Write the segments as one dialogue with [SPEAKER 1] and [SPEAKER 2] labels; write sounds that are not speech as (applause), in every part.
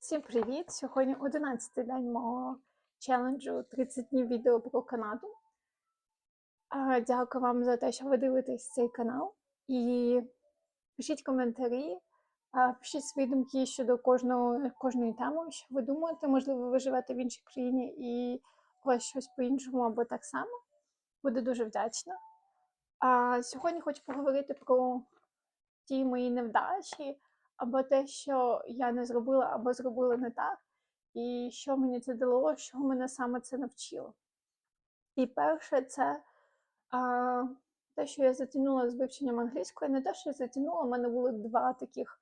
[SPEAKER 1] Всім привіт! Сьогодні 11-й день мого челенджу 30 днів відео про Канаду. Дякую вам за те, що ви дивитесь цей канал. І пишіть коментарі, пишіть свої думки щодо кожного, кожної теми, що ви думаєте, можливо, ви живете в іншій країні і у вас щось по-іншому або так само. Буду дуже вдячна. А сьогодні хочу поговорити про ті мої невдачі або те, що я не зробила, або зробила не так, і що мені це дало, що мене саме це навчило. І перше, це а, те, що я затягнула з вивченням англійської, не те, що я затягнула, у мене були два таких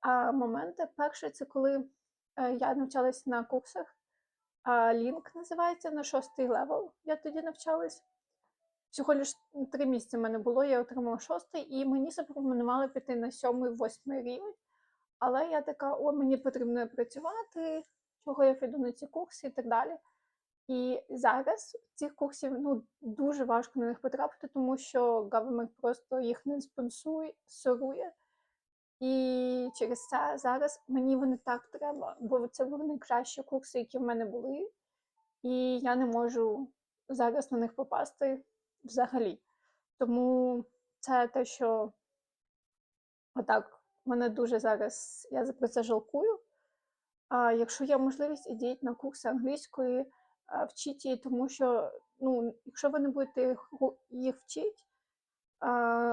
[SPEAKER 1] а, моменти. Перше, це коли е, я навчалась на курсах. А, Лінк називається на шостий левел. Я тоді навчалась. Всього лиш три місяці в мене було, я отримала шостий, і мені запропонували піти на сьомий, восьмий рівень. Але я така, о, мені потрібно працювати, чого я піду на ці курси і так далі. І зараз цих курсів ну, дуже важко на них потрапити, тому що government просто їх не спонсорує. І через це зараз мені вони так треба, бо це були найкращі курси, які в мене були, і я не можу зараз на них попасти взагалі. Тому це те, що отак мене дуже зараз, я про це жалкую. А якщо є можливість, ідіть на курси англійської, а, вчіть її, тому що ну, якщо ви не будете їх, вчити,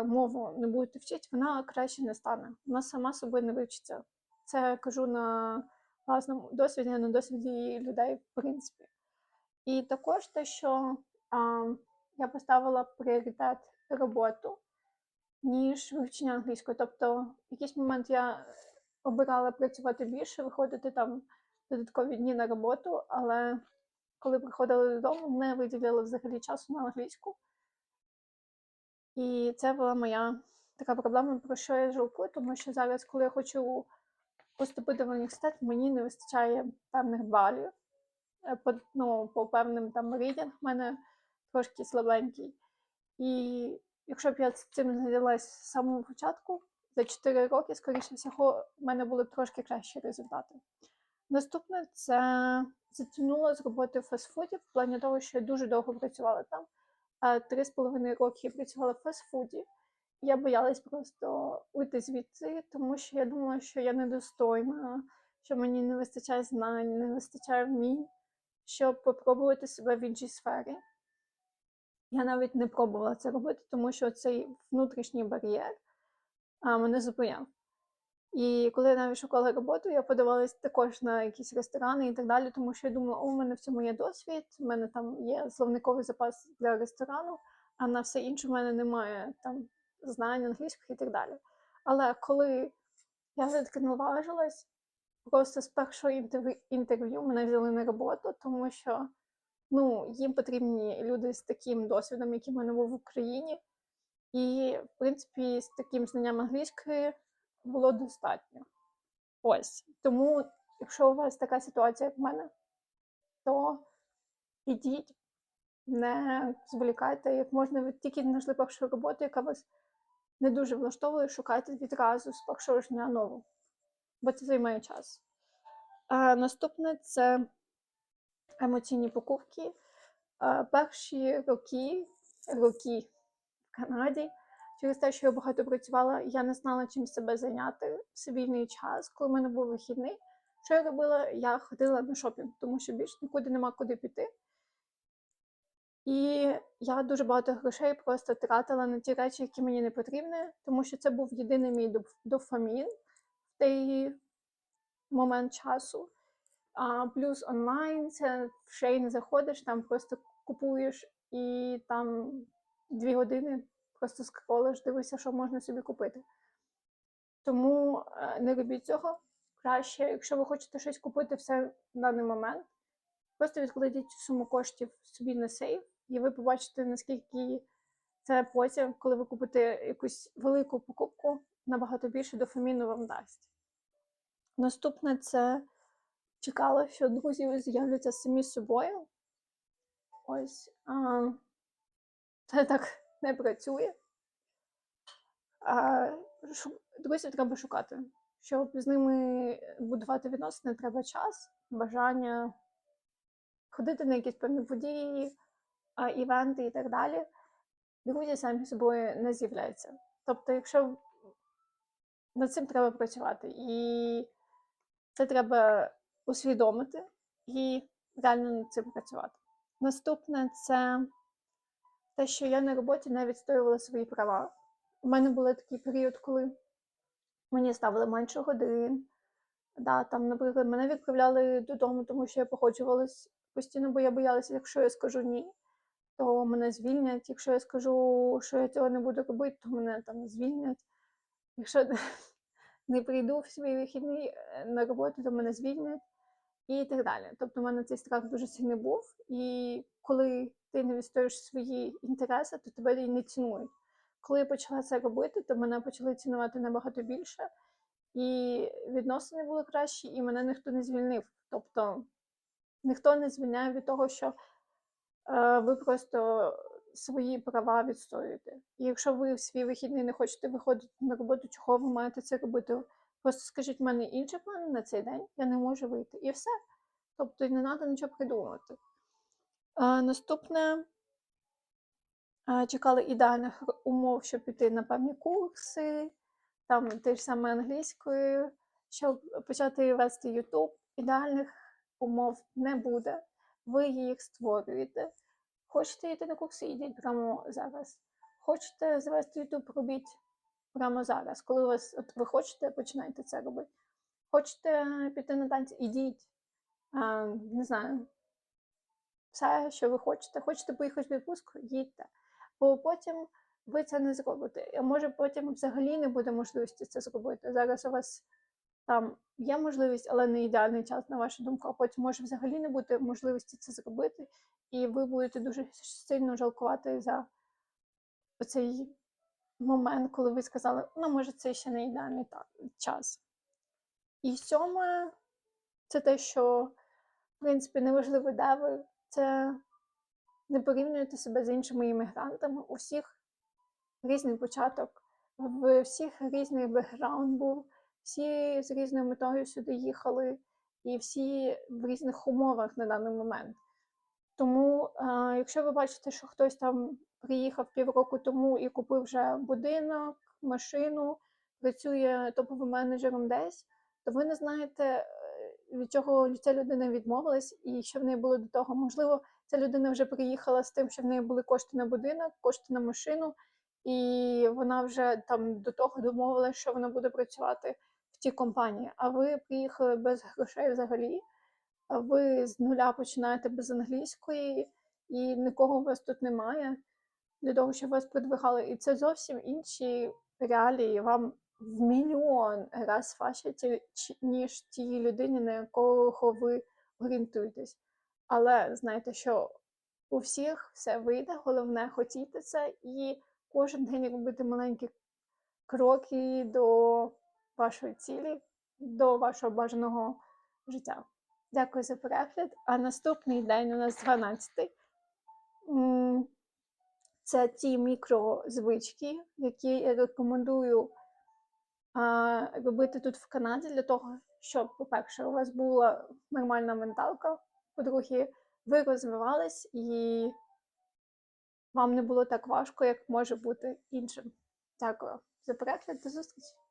[SPEAKER 1] мову не будете вчити, вона краще не стане. Вона сама собою не вивчиться. Це я кажу на власному досвіді, на досвіді людей, в принципі. І також те, що а, я поставила пріоритет роботу ніж вивчення англійської. Тобто, в якийсь момент я обирала працювати більше, виходити там додаткові дні на роботу, але коли приходила додому, не виділяла взагалі часу на англійську. І це була моя така проблема, про що я жалкую, тому що зараз, коли я хочу поступити в університет, мені не вистачає певних балів. Е, по, ну, по певним там рідінг в мене трошки слабенький. І Якщо б я цим зайнялась з самого початку, за 4 роки, скоріше всього, в мене були трошки кращі результати. Наступне це затягнула з роботи в фастфуді, в плані того, що я дуже довго працювала там. Три з половиною роки я працювала в фастфуді. Я боялась просто уйти звідси, тому що я думала, що я недостойна, що мені не вистачає знань, не вистачає вмінь, щоб спробувати себе в іншій сфері. Я навіть не пробувала це робити, тому що цей внутрішній бар'єр мене зупиняв. І коли я навіть шукала роботу, я подавалась також на якісь ресторани і так далі, тому що я думала, о, у мене в цьому є досвід, у мене там є словниковий запас для ресторану, а на все інше в мене немає там знань англійських і так далі. Але коли я все таки наважилась, просто з першого інтерв'ю мене взяли на роботу, тому що ну, їм потрібні люди з таким досвідом, який в мене був в Україні. І, в принципі, з таким знанням англійської було достатньо. Ось. Тому, якщо у вас така ситуація, як в мене, то ідіть, не зволікайте, як можна, ви тільки знайшли першу роботу, яка вас не дуже влаштовує, шукайте відразу з першого ж дня нову, бо це займає час. А Наступне це емоційні покупки. Перші роки, роки в Канаді, через те, що я багато працювала, я не знала, чим себе зайняти в вільний час, коли в мене був вихідний. Що я робила? Я ходила на шопінг, тому що більше нікуди нема куди піти. І я дуже багато грошей просто тратила на ті речі, які мені не потрібні, тому що це був єдиний мій дофамін в той момент часу. А, Плюс онлайн це в шей заходиш, там просто купуєш і там дві години просто скролиш, дивишся, що можна собі купити. Тому е, не робіть цього. Краще, якщо ви хочете щось купити все в даний момент, просто відкладіть суму коштів собі на сейф, і ви побачите, наскільки це потім, коли ви купите якусь велику покупку, набагато більше дофаміну вам дасть. Наступне це чекала, що друзі з'являться самі собою. Ось а, це так не працює. А, Друзів треба шукати. щоб з ними будувати відносини, треба час, бажання ходити на якісь певні події, івенти і так далі. Друзі самі собою не з'являються. Тобто, якщо над цим треба працювати, і це треба усвідомити і реально над цим працювати. Наступне це те, що я на роботі не відстоювала свої права. У мене був такий період, коли мені ставили менше годин. Да, там, наприклад, мене відправляли додому, тому що я походжувалась постійно, бо я боялася, якщо я скажу ні, то мене звільнять. Якщо я скажу, що я цього не буду робити, то мене там звільнять. Якщо (laughs) не прийду в свій вихідний е, на роботу, то мене звільнять і так далі. Тобто, в мене цей страх дуже сильний був. І коли ти не відстоїш свої інтереси, то тебе і не цінують. Коли я почала це робити, то мене почали цінувати набагато більше, і відносини були кращі, і мене ніхто не звільнив. Тобто ніхто не звільняє від того, що е, ви просто свої права відстоюєте. І якщо ви в свій вихідний не хочете виходити на роботу, чого ви маєте це робити? Просто скажіть, в мене інші плани на цей день, я не можу вийти. І все. Тобто не треба нічого придумувати. А, наступне а, чекали ідеальних умов, щоб піти на певні курси, там те ж саме англійською, щоб почати вести YouTube. Ідеальних умов не буде. Ви їх створюєте. Хочете йти на курси, йдіть прямо зараз. Хочете завести YouTube, робіть прямо зараз. Коли у вас от ви хочете, починайте це робити. Хочете піти на танці, ідіть. А, не знаю, все, що ви хочете. Хочете поїхати в відпустку, їдьте. Бо потім ви це не зробите. А може потім взагалі не буде можливості це зробити. Зараз у вас там є можливість, але не ідеальний час, на вашу думку, а потім може взагалі не бути можливості це зробити, і ви будете дуже сильно жалкувати за цей момент, коли ви сказали, ну, може, це ще не ідеальний час. І сьоме, це те, що, в принципі, неважливо, де ви, це не порівнюйте себе з іншими іммігрантами. У всіх різний початок, в всіх різний бекграунд був, всі з різною метою сюди їхали, і всі в різних умовах на даний момент. Тому, е, якщо ви бачите, що хтось там приїхав півроку тому і купив вже будинок, машину, працює топовим менеджером десь, то ви не знаєте, е, від чого ця людина відмовилась і що в неї було до того. Можливо, ця людина вже приїхала з тим, що в неї були кошти на будинок, кошти на машину, і вона вже там до того домовилася, що вона буде працювати в тій компанії. А ви приїхали без грошей взагалі. Ви з нуля починаєте без англійської, і нікого у вас тут немає для того, щоб вас продвигали. І це зовсім інші реалії. Вам в мільйон раз важче, ніж тій людині, на якого ви орієнтуєтесь. Але знайте, що у всіх все вийде, головне хотіти це і кожен день робити маленькі кроки до вашої цілі, до вашого бажаного життя. Дякую за перегляд. А наступний день у нас 12. Це ті мікрозвички, які я рекомендую а, робити тут в Канаді для того, щоб, по-перше, у вас була нормальна менталка, по-друге, ви розвивались і вам не було так важко, як може бути іншим. Дякую за перегляд, до зустрічі!